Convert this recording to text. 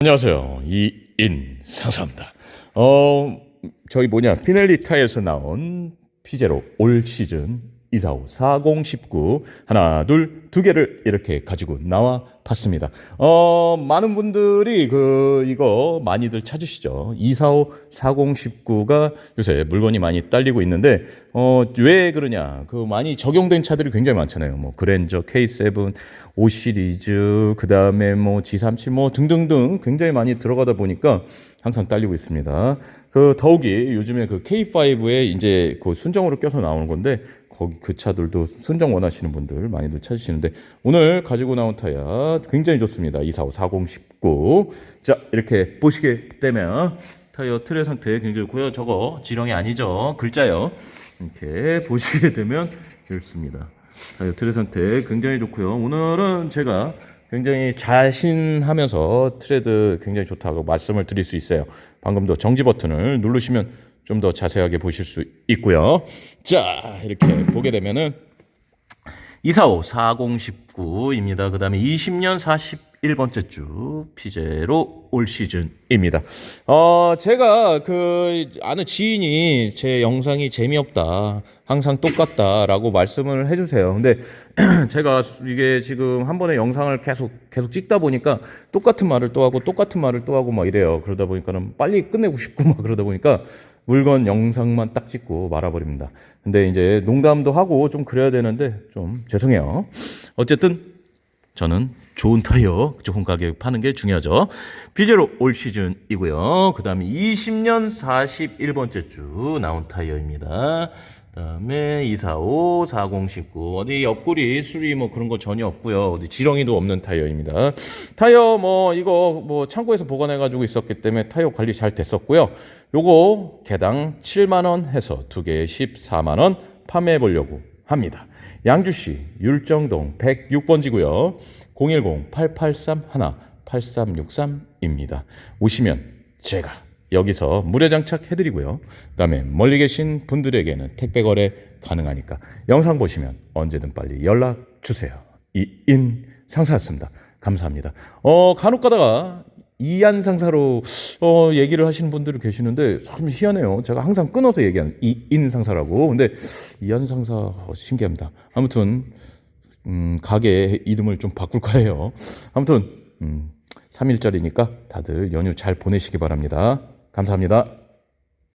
안녕하세요. 이인 상사입니다. 어, 저희 뭐냐, 피넬리타에서 나온 피제로 올 시즌 245 4019 하나 둘 두 개를 이렇게 가지고 나와 봤습니다. 어, 많은 분들이 그 이거 많이들 찾으시죠. 245 4019가 요새 물건이 많이 딸리고 있는데 어, 왜 그러냐? 그 많이 적용된 차들이 굉장히 많잖아요. 뭐 그랜저 K7 5 시리즈 그다음에 뭐 G37 뭐 등등등 굉장히 많이 들어가다 보니까 항상 딸리고 있습니다. 그 더욱이 요즘에 그 K5에 이제 그 순정으로 껴서 나오는 건데 거기 그 차들도 순정 원하시는 분들 많이들 찾으시는데 오늘 가지고 나온 타이어 굉장히 좋습니다. 245 4019. 자, 이렇게 보시게 되면 타이어 틀의 상태 굉장히 좋고요. 저거 지렁이 아니죠. 글자요. 이렇게 보시게 되면 이렇습니다. 타이어 틀의 상태 굉장히 좋고요. 오늘은 제가 굉장히 자신하면서 트레드 굉장히 좋다고 말씀을 드릴 수 있어요. 방금도 정지 버튼을 누르시면 좀 더 자세하게 보실 수 있고요. 자, 이렇게 보게 되면은 245 4019입니다. 그 다음에 20년 41번째 주 피제로 올 시즌입니다. 어, 제가 그 아는 지인이 제 영상이 재미없다. 항상 똑같다라고 말씀을 해주세요. 근데 제가 이게 지금 한 번에 영상을 계속 계속 찍다 보니까 똑같은 말을 또 하고 똑같은 말을 또 하고 막 이래요. 그러다 보니까는 빨리 끝내고 싶고 막 그러다 보니까 물건 영상만 딱 찍고 말아버립니다. 근데 이제 농담도 하고 좀 그래야 되는데 좀 죄송해요. 어쨌든 저는 좋은 타이어, 좋은 가격에 파는 게 중요하죠. 비제로 올 시즌이고요. 그 다음에 20년 41번째 주 나온 타이어입니다. 그 다음에 245, 4019. 어디 옆구리, 수리 뭐 그런 거 전혀 없고요. 어디 지렁이도 없는 타이어입니다. 타이어 뭐 이거 뭐 창고에서 보관해 가지고 있었기 때문에 타이어 관리 잘 됐었고요. 요거 개당 7만 원 해서 두 개에 14만 원 판매해 보려고 합니다. 양주시 율정동 106번지고요. 010-883-1-8363입니다. 오시면 제가 여기서 무료 장착 해드리고요. 그 다음에 멀리 계신 분들에게는 택배 거래 가능하니까 영상 보시면 언제든 빨리 연락 주세요. 이인 상사였습니다. 감사합니다. 어 간혹 가다가 이안 상사로 어 얘기를 하시는 분들이 계시는데 참 희한해요. 제가 항상 끊어서 얘기하는 이 인 상사라고. 근데 이안 상사 어, 신기합니다. 아무튼 음, 가게 이름을 좀 바꿀까 해요. 아무튼 음, 3일짜리니까 다들 연휴 잘 보내시기 바랍니다. 감사합니다.